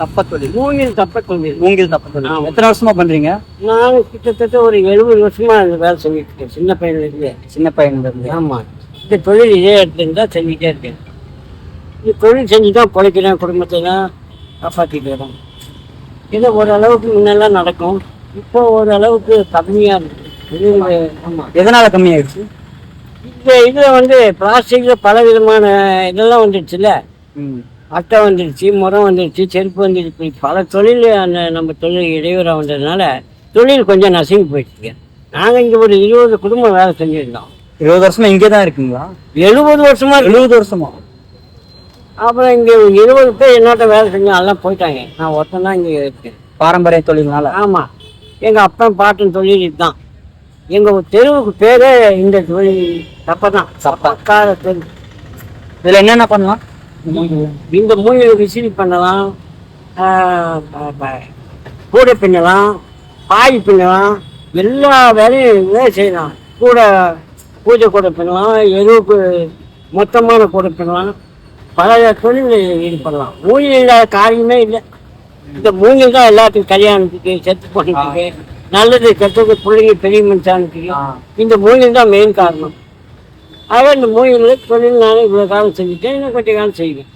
தப்ப தொழில் மூங்கில் தப்ப தொழில் மூங்கில் தப்ப தொழில். எத்தனை வருஷமா பண்றீங்க? நான் கிட்டத்தட்ட ஒரு எழுபது வருஷமா வேலை செஞ்சுட்டு இருக்கேன் சின்ன பையன்ல இருந்து சின்ன பையன்ல இருந்து ஆமா. இந்த தொழில் இதே இடத்துல செஞ்சுட்டே இருக்கேன். இந்த தொழில் செஞ்சு தான் பிழைக்கிறேன் குடும்பத்தை தான் காப்பாற்றிட்டு வரேன் இது ஓரளவுக்கு முன்னெல்லாம் நடக்கும். இப்போ ஓரளவுக்கு கம்மியா இருக்கு. தொழில் ஆமா. எதனால கம்மியாயிடுச்சு? இந்த இதில் வந்து பிளாஸ்டிக்கில் பல விதமான இதெல்லாம் வந்துடுச்சுல்ல. அட்டை வந்துடுச்சு முறம் வந்துடுச்சு செருப்பு வந்துடுச்சு இப்படி பல தொழில் அந்த நம்ம தொழில் இடையூறாக வந்ததுனால தொழில் கொஞ்சம் நசுங்கி போயிடுச்சுங்க. நாங்கள் இங்கே ஒரு இருபது குடும்பம் வேலை செஞ்சுருந்தோம். இருபது வருஷமா இங்கே தான் இருக்கீங்களா? எழுபது வருஷமா. எழுபது வருஷமா? அப்புறம் இங்கே இருபது பேர் என்னோட வேலை செஞ்சோம் எல்லாம் போயிட்டாங்க. நான் ஒருத்தன் தான் இங்கே இருக்கேன். பாரம்பரிய தொழில்னால? ஆமாம் எங்கள் அப்பன் பாட்டன் தொழில் இதுதான். எங்கள் தெருவுக்கு பேரே இந்த தொழில் தப்பை. தான் தப்பக்கார தெரு இதுல என்னென்ன பண்ணலாம்? இந்த மூங்கில் விசிறி பண்ணலாம் கூடை பின்னலாம் பாய் பின்னலாம் எல்லா வேலையும் இதே செய்யலாம். கூட பூஜை கூடை பின்னலாம் எருவுக்கு மொத்தமான கூடை பின்னலாம் பல தொழில் ஈடுபடலாம். மூங்கில் இல்லாத காரியமே இல்லை. இந்த மூங்கில் தான் எல்லாத்துக்கும் கல்யாணத்துக்கு செத்து போனதுக்கு நல்லது கெட்டது பிள்ளைங்க பெரிய மனுஷானுக்கு. இந்த மூங்கில் தான் மெயின் காரணம். அவன் இந்த தொழில் நான் இவ்வளோ காலம் செஞ்சுட்டேன் இன்னும் கொஞ்சம் காலம் செய்வேன்.